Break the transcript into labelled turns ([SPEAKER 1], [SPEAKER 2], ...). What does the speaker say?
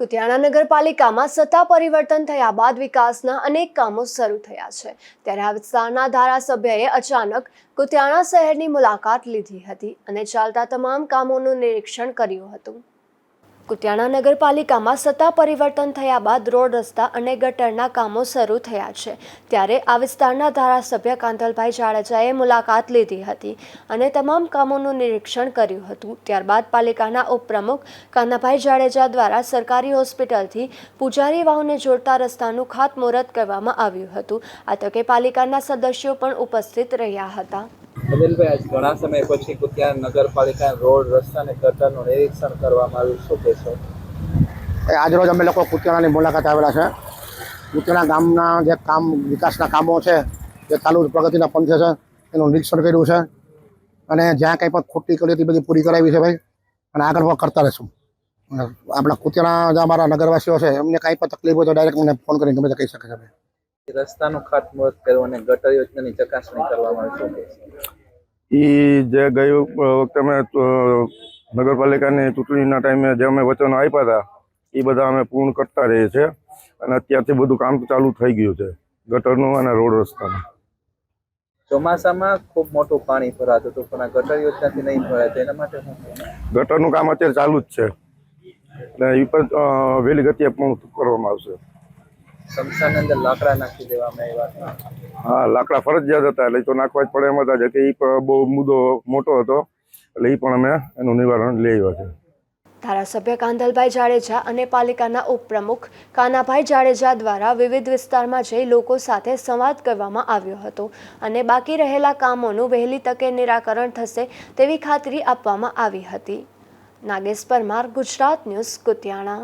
[SPEAKER 1] કુતિયાણા નગરપાલિકામાં સત્તા પરિવર્તન થયા બાદ વિકાસના અનેક કામો શરૂ થયા છે. ત્યારે આ વિસ્તારના ધારાસભ્યએ અચાનક કુતિયાણા શહેરની મુલાકાત લીધી હતી અને ચાલતા તમામ કામોનું નિરીક્ષણ કર્યું હતું. કુતિયાણા નગરપાલિકામાં સત્તા પરિવર્તન થયા બાદ રોડ રસ્તા અને ગટરના કામો શરૂ થયા છે. ત્યારે આ વિસ્તારના ધારાસભ્ય કાંતલભાઈ જાડેજાએ મુલાકાત લીધી હતી અને તમામ કામોનું નિરીક્ષણ કર્યું હતું. ત્યારબાદ પાલિકાના ઉપપ્રમુખ કાનાભાઈ જાડેજા દ્વારા સરકારી હોસ્પિટલથી પૂજારી વાવને જોડતા રસ્તાનું ખાતમુહૂર્ત કરવામાં આવ્યું હતું. આ તકે પાલિકાના સદસ્યો પણ ઉપસ્થિત રહ્યા હતા.
[SPEAKER 2] અનિલભાઈ આજ ઘણા સમય પછી કુતિયાણ નગરપાલિકા રોડ રસ્તા અને ગટરનું નિરીક્ષણ કરવામાં આવ્યું. શું કહેશો?
[SPEAKER 3] આજરોજ અમે લોકો કુતિયાણાની મુલાકાત આવેલા છે. કુતિયાણા ગામના જે કામ વિકાસના કામો છે જે ચાલુ પ્રગતિના પંથે છે એનું નિરીક્ષણ કર્યું છે. અને જ્યાં કંઈ પણ ખોટી કરી હતી બધી પૂરી કરાવી છે ભાઈ. અને આગળ પણ કરતા રહેશું. આપણા કુતિયાણા જે અમારા નગરવાસીઓ છે એમને કાંઈ પણ તકલીફ હોય તો ડાયરેક્ટ મને ફોન કરીને ગમે તે કહી શકે છે
[SPEAKER 2] રસ્તાનું ખાતમુહૂર્ત કર્યું અને ગટર યોજનાની ચકાસણી કરવામાં શું
[SPEAKER 4] ઈ જે ગઈ વખતે અમે નગરપાલિકાની ચૂંટણીના ટાઈમે જે અમે વચનો આપ્યા હતા એ બધા અમે પૂર્ણ કરતા રહીએ છીએ. અને અત્યારથી બધું કામ ચાલુ થઈ ગયું છે ગટરનું અને રોડ રસ્તાનું.
[SPEAKER 2] ચોમાસામાં ખૂબ મોટું પાણી ભરાતું હતું પણ આ ગટર યોજનાથી નહીં ભરાય એના માટે
[SPEAKER 4] ગટરનું કામ અત્યારે ચાલુ જ છે. એટલે એ પણ વહેલી ગતિએ પૂર્ણ કરવામાં આવશે.
[SPEAKER 2] શમશાનની અંદર લાકડા નાખી દેવામાં આવ્યા
[SPEAKER 4] હા, લાકડા ફરજિયાત હતા, એટલે તો નાખવા જ પડે એમ હતા કે એ બહુ મુદ્દો મોટો હતો, એટલે એ પણ અમે એનું નિવારણ લઈ આવ્યા છે.
[SPEAKER 1] ધારાસભ્ય કાંધલભાઈ જાડેજા અને પાલિકાના ઉપપ્રમુખ કાનાભાઈ જાડેજા દ્વારા વિવિધ વિસ્તારમાં જઈ લોકો સાથે સંવાદ કરવામાં આવ્યો હતો અને બાકી રહેલા કામોનું વહેલી તકે નિરાકરણ થશે તેવી ખાતરી આપવામાં આવી હતી. નાગેશ પરમાર, ગુજરાત ન્યૂઝ, કુતિયાણા.